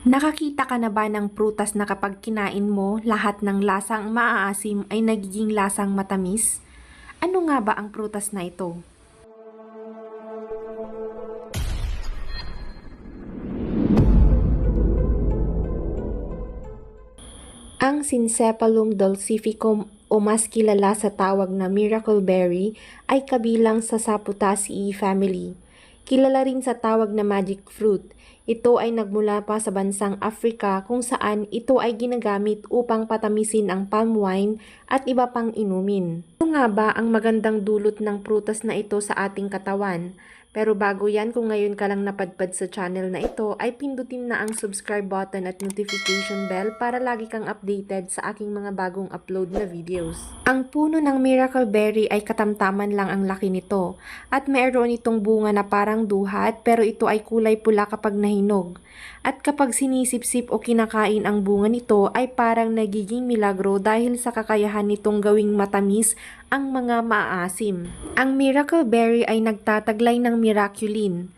Nakakita ka na ba ng prutas na kapag kinain mo, lahat ng lasang maaasim ay nagiging lasang matamis? Ano nga ba ang prutas na ito? Ang Syncephalum dulcificum o mas kilala sa tawag na miracle berry ay kabilang sa Saputaceae family. Kilala rin sa tawag na magic fruit. Ito ay nagmula pa sa bansang Africa kung saan ito ay ginagamit upang patamisin ang palm wine at iba pang inumin. Ano nga ba ang magandang dulot ng prutas na ito sa ating katawan? Pero bago yan, kung ngayon ka lang napadpad sa channel na ito, ay pindutin na ang subscribe button at notification bell para lagi kang updated sa aking mga bagong upload na videos. Ang puno ng miracle berry ay katamtaman lang ang laki nito at mayroon itong bunga na parang duhat pero ito ay kulay pula kapag nahinog. At kapag sinisipsip o kinakain ang bunga nito ay parang nagiging milagro dahil sa kakayahan nitong gawing matamis ang mga maaasim. Ang miracle berry ay nagtataglay ng miraculin.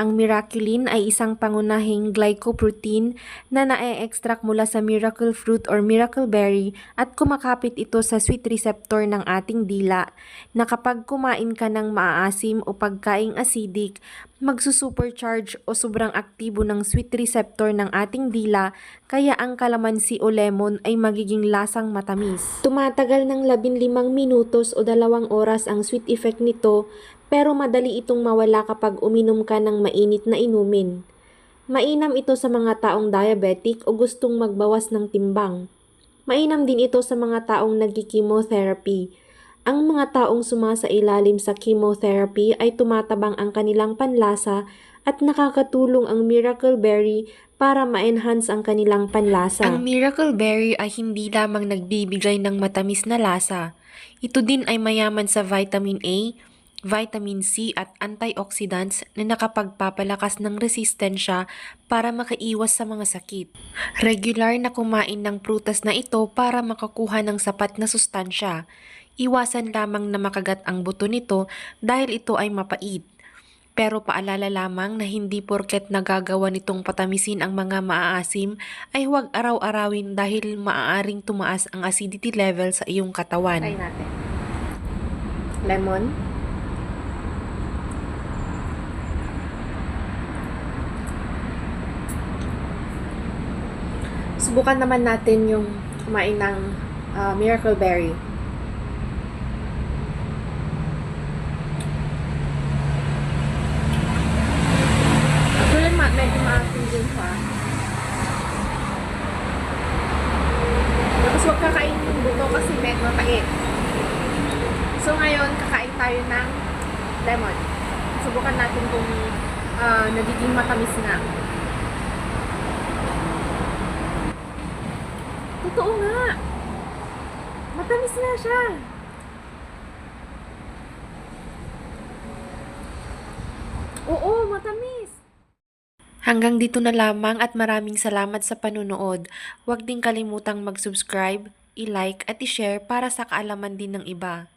Ang miraculin ay isang pangunahing glycoprotein na na-extract mula sa miracle fruit or miracle berry at kumakapit ito sa sweet receptor ng ating dila na kapag kumain ka ng maaasim o pagkaing acidic, magsusupercharge o sobrang aktibo ng sweet receptor ng ating dila kaya ang kalamansi o lemon ay magiging lasang matamis. Tumatagal ng 15 minutos o dalawang oras ang sweet effect nito pero madali itong mawala kapag uminom ka ng mainit na inumin. Mainam ito sa mga taong diabetic o gustong magbawas ng timbang. Mainam din ito sa mga taong nagki-chemotherapy. Ang mga taong sumasailalim sa chemotherapy ay tumatabang ang kanilang panlasa at nakakatulong ang miracle berry para ma-enhance ang kanilang panlasa. Ang miracle berry ay hindi lamang nagbibigay ng matamis na lasa. Ito din ay mayaman sa vitamin A, vitamin C at antioxidants na nakapagpapalakas ng resistensya para makaiwas sa mga sakit. Regular na kumain ng prutas na ito para makakuha ng sapat na sustansya. Iwasan lamang na makagat ang buto nito dahil ito ay mapait. Pero paalala lamang na hindi porket nagagawa nitong patamisin ang mga maaasim ay huwag araw-arawin dahil maaaring tumaas ang acidity level sa iyong katawan. Try natin. Lemon. Subukan naman natin yung kumain ng ah, Miracle Berry. Actually, ma din siya. Tapos huwag yung buto kasi medyo mapait. So ngayon, kakain tayo ng lemon. Subukan natin kung ah, nagiging matamis na. Totoo nga! Matamis na siya! Oo, matamis! Hanggang dito na lamang at maraming salamat sa panunood. Huwag din kalimutang mag-subscribe, i-like at i-share para sa kaalaman din ng iba.